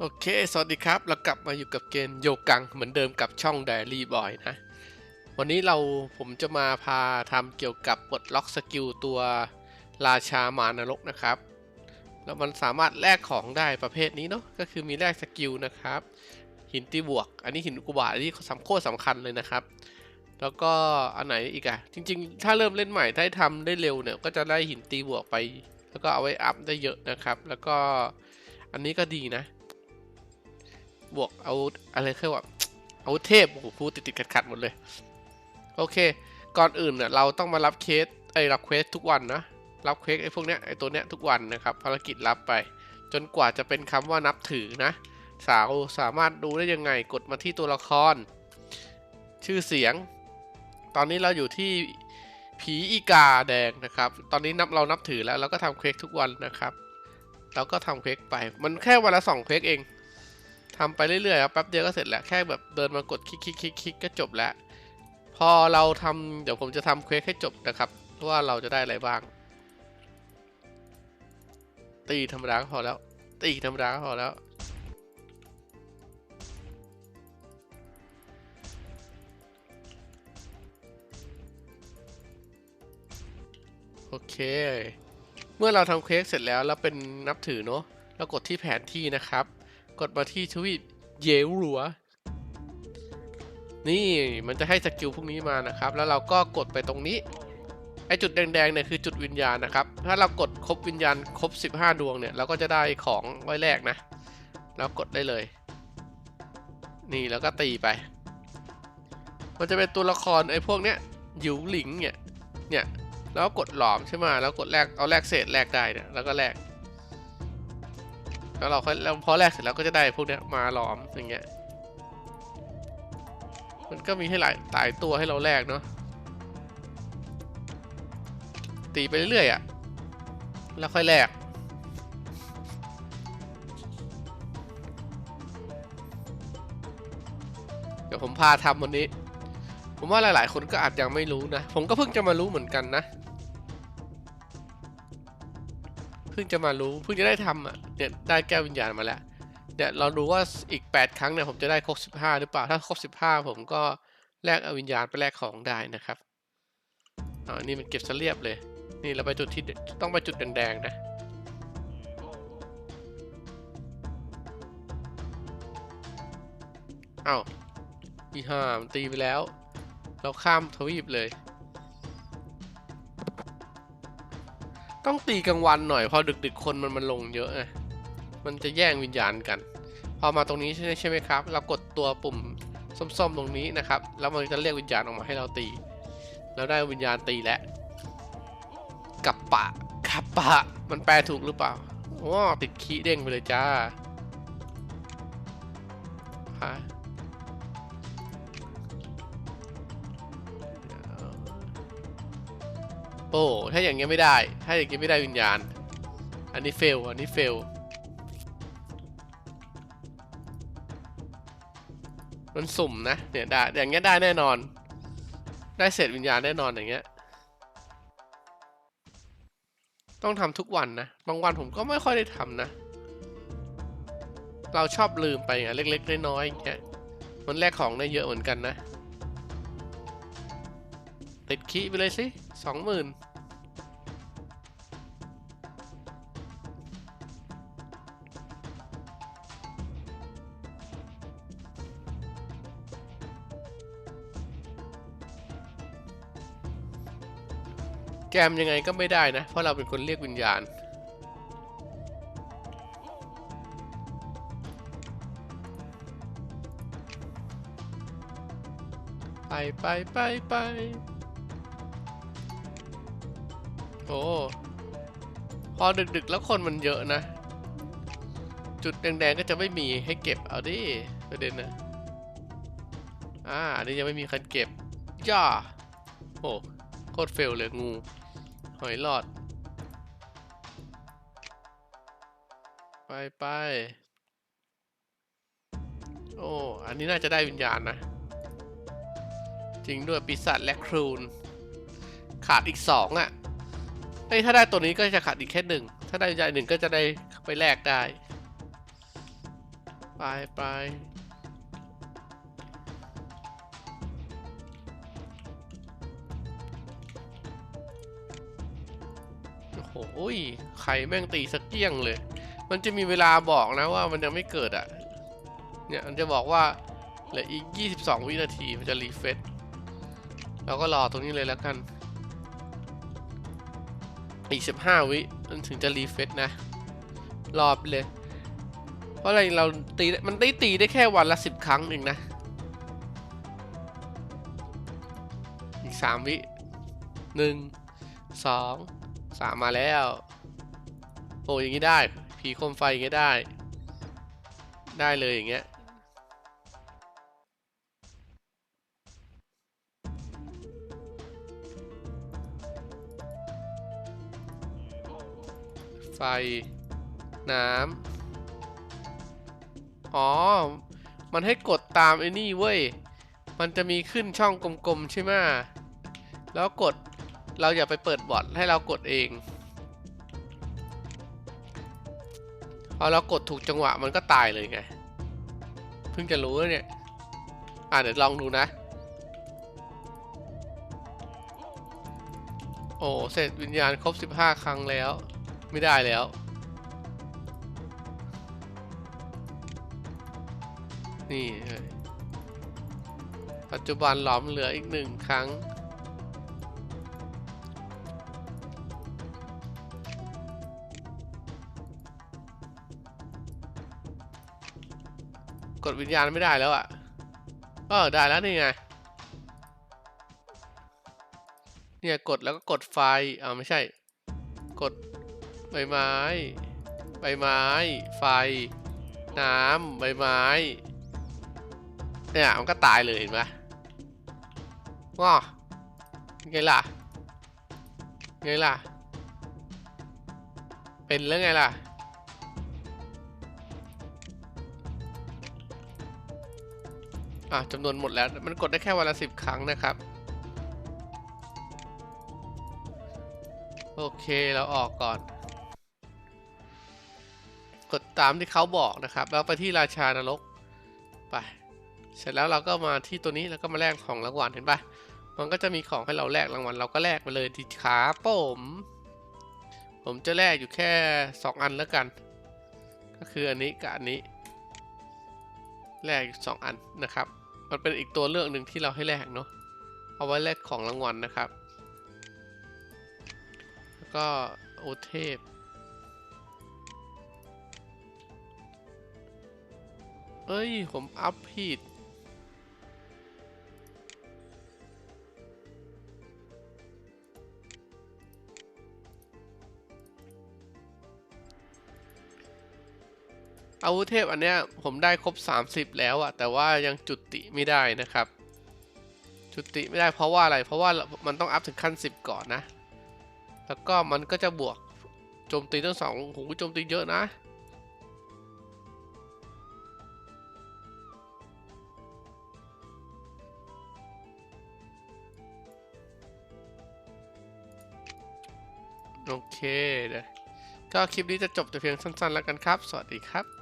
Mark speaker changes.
Speaker 1: โอเค สวัสดีครับ เรากลับมาอยู่กับเกมโยกังเหมือนเดิมกับช่อง Diary Boy นะ วันนี้เราผมจะมาพาทำเกี่ยวกับปลดล็อกสกิลตัวราชามานรกนะครับ แล้วมันสามารถแลกของได้ประเภทนี้เนาะ ก็คือมีแลกสกิลนะครับ หินตีบวก อันนี้หินอุกบาตอันนี้สำโคตรสำคัญเลยนะครับ แล้วก็อันไหนอีกอะจริง ๆ ถ้าเริ่มเล่นใหม่ถ้าทำได้เร็วเนี่ยก็จะได้หินตีบวกไป แล้วก็เอาไว้อัพได้เยอะนะครับ แล้วก็อันนี้ก็ดีนะ บวกเอาอะไรเคยว่าเอาเทพโอ้โหพูดติดติดขัดขัดๆหมดเลย โอเค ก่อนอื่นเนี่ยเราต้องมารับเคสไอ้รับเควสทุกวันนะ รับเควสไอ้พวกเนี้ยไอ้ตัวเนี้ยทุกวันนะครับ ภารกิจรับไป จนกว่าจะเป็นคำว่านับถือนะ สาวสามารถดูได้ยังไงกดมาที่ตัวละคร ชื่อเสียง ตอนนี้เราอยู่ที่ผีอีกาแดงนะครับ ตอนนี้นับเรานับถือแล้วเราก็ทำเควสทุกวันนะครับเราก็ทำเควสไป มันแค่วันละสองเควสเอง ทำไปเรื่อยๆครับแป๊บเดียวก็เสร็จแล้วแค่แบบเดินมากดคลิกคลิกคลิกคลิกก็จบแล้ว พอเราทำเดี๋ยวผมจะทำเควสให้จบนะครับว่าเราจะได้อะไรบ้าง ตีธรรมดาก็พอแล้ว ตีธรรมดาก็พอแล้วโอเค เมื่อเราทำเควสเสร็จแล้วแล้วเป็นนับถือเนาะแล้วกดที่แผนที่นะครับ กดมาที่ทวีปเยวหลัวนี่มันจะให้สกิลพวกนี้มานะครับ แล้วเราก็กดไปตรงนี้ไอจุดแดงๆเนี่ยคือจุดวิญญาณนะครับ ถ้าเรากดครบวิญญาณครบ 15 ดวงเนี่ยเราก็จะได้ของไว้แรกนะแล้วกดได้เลย นี่แล้วก็ตีไป มันจะเป็นตัวละครไอ้พวกเนี้ยหยิวหลิงเนี่ยเนี่ยแล้วกดหลอมใช่ไหมแล้วกดแลกเอาแลกเศษแลกได้เนี่ยแล้วก็แลก แล้วเราค่อยแล้วพอแลกเสร็จแล้วก็จะได้พวกเนี้ยมาหลอมอย่างเงี้ย มันก็มีให้หลายหลายตัวให้เราแลกเนาะ ตีไปเรื่อยๆอะ่ะ แล้วค่อยแลกเดี๋ยวผมพาทำวันนี้ ผมว่าหลายๆ คนก็อาจยังไม่รู้นะ ผมก็เพิ่งจะมารู้เหมือนกันนะ พิ่งจะมารู้เพิ่งจะได้ทำอะเนี่ยได้แก้ววิญญาณมาแล้วเนี่ยเราดูว่าอีก 8 ครั้งเนี่ยผมจะได้ครบ 15 หรือเปล่าถ้าครบ 15 ผมก็แลกเอาวิญญาณไปแลกของได้นะครับอ๋อนี่มันเก็บซะเรียบเลย นี่เราไปจุดที่ต้องไปจุดแดงๆนะเอ้าอีห่ามันตีไปแล้ว เราข้ามทวีปเลย ต้องตีกลางวันหน่อยพอดึกๆคนมันมันลงเยอะไงมันจะแย่งวิญญาณกัน พอมาตรงนี้ใช่ไหมใช่ไหมครับ เรากดตัวปุ่มส้มๆตรงนี้นะครับ แล้วมันจะเรียกวิญญาณออกมาให้เราตี แล้วได้วิญญาณตีแล้วกับปะกับปะ มันแปลถูกหรือเปล่าว้าติดคีย์เด้งไปเลยจ้าฮะ โอ้ถ้าอย่างเงี้ยไม่ได้ ถ้าอย่างเงี้ยไม่ได้วิญญาณ อันนี้เฟล อันนี้เฟล มันสุ่มนะ เนี่ยได้ อย่างเงี้ยได้แน่นอน ได้เศษวิญญาณแน่นอนอย่างเงี้ย ต้องทำทุกวันนะ บางวันผมก็ไม่ค่อยได้ทำนะ เราชอบลืมไปไงเล็กๆน้อยๆอย่างเงี้ย มันแลกของได้เยอะเหมือนกันนะติดคีย์ไปเลยสิ สองหมื่นแกมยังไงก็ไม่ได้นะ เพราะเราเป็นคนเรียกวิญญาณ ไปไปไปไป โอ้พอดึกๆแล้วคนมันเยอะนะ จุดแดงๆก็จะไม่มีให้เก็บเอาดิประเด็นนะอ่าอันนี้ยังไม่มีคันเก็บย่าโอ้โคตรเฟลเลยงู หอยหลอด ไปไปโอ้อันนี้น่าจะได้วิญญาณนะ จริงด้วยปีศาจและครูน ขาดอีกสองอะ่ะ เอ้ยถ้าได้ตัวนี้ก็จะขาดอีกแค่หนึ่ง ถ้าได้วิญญาณหนึ่งก็จะได้ไปแลกได้ ไปไปโอ้โหอุ้ยไข่แม่งตีสักเกี้ยงเลย มันจะมีเวลาบอกนะว่ามันยังไม่เกิดอะ เนี่ยมันจะบอกว่าเหลืออีก 22 วินาทีมันจะรีเฟซเราก็รอตรงนี้เลยแล้วกัน อีก15วิมันถึงจะรีเฟซนะรอไปเลย เพราะอะไรเราตีมันได้ตีได้แค่วันละ10ครั้งเองนะ อีก3วิ1 2 3มาแล้ว โอ้ยอย่างนี้ได้ ผีโคมไฟอย่างนี้ได้ ได้เลยอย่างเงี้ย ไฟ น้ำ อ๋อ มันให้กดตามไอ้นี่เว้ย มันจะมีขึ้นช่องกลมๆใช่ไหมแล้วกด เราอย่าไปเปิดบอทให้เรากดเองพอเรากดถูกจังหวะมันก็ตายเลยไง เพิ่งจะรู้เนี่ย อะเดี๋ยวลองดูนะ โอ้ เสร็จวิญญาณครบ 15 ครั้งแล้ว ไม่ได้แล้ว นี่ปัจจุบันหลอมเหลืออีกหนึ่งครั้ง กดวิญญาณไม่ได้แล้วอะ่ะเออได้แล้วนี่ไง เนี่ยกดแล้วก็กดไฟอ่าไม่ใช่ กด บไม้ ใบไม้ ไฟ น้ำใบไม้ เนี่ยมันก็ตายเลยเห็นไหมง้อไงล่ะ ไงล่ะ เป็นแล้วไงล่ะอะจำนวนหมดแล้ว มันกดได้แค่วันละสิบครั้งนะครับ โอเค เราออกก่อน กดตามที่เขาบอกนะครับแล้วไปที่ราชานรกไป เสร็จแล้วเราก็มาที่ตัวนี้แล้วก็มาแลกของรางวัลเห็นปะมันก็จะมีของให้เราแลกรางวัลเราก็แลกไปเลยดีครับผม ผมจะแลกอยู่แค่ 2 อันแล้วกัน ก็คืออันนี้กับอันนี้ แลกอยู่สองอันนะครับ มันเป็นอีกตัวเลือกหนึ่งที่เราให้แลกเนาะเอาไว้แลกของรางวัลนะครับ แล้วก็โอเทพ เอ้ย ผมอัพผิด อาวุธเทพอันเนี้ยผมได้ครบ 30 แล้วอะแต่ว่ายังจุติไม่ได้นะครับ จุติไม่ได้เพราะว่าอะไร เพราะว่ามันต้องอัพถึงขั้น 10 ก่อนนะ แล้วก็มันก็จะบวกโจมตีทั้งสองโอ้โหโจมตีเยอะนะ โอเคเดี๋ยวก็คลิปนี้จะจบแต่เพียงสั้นๆแล้วกันครับ สวัสดีครับ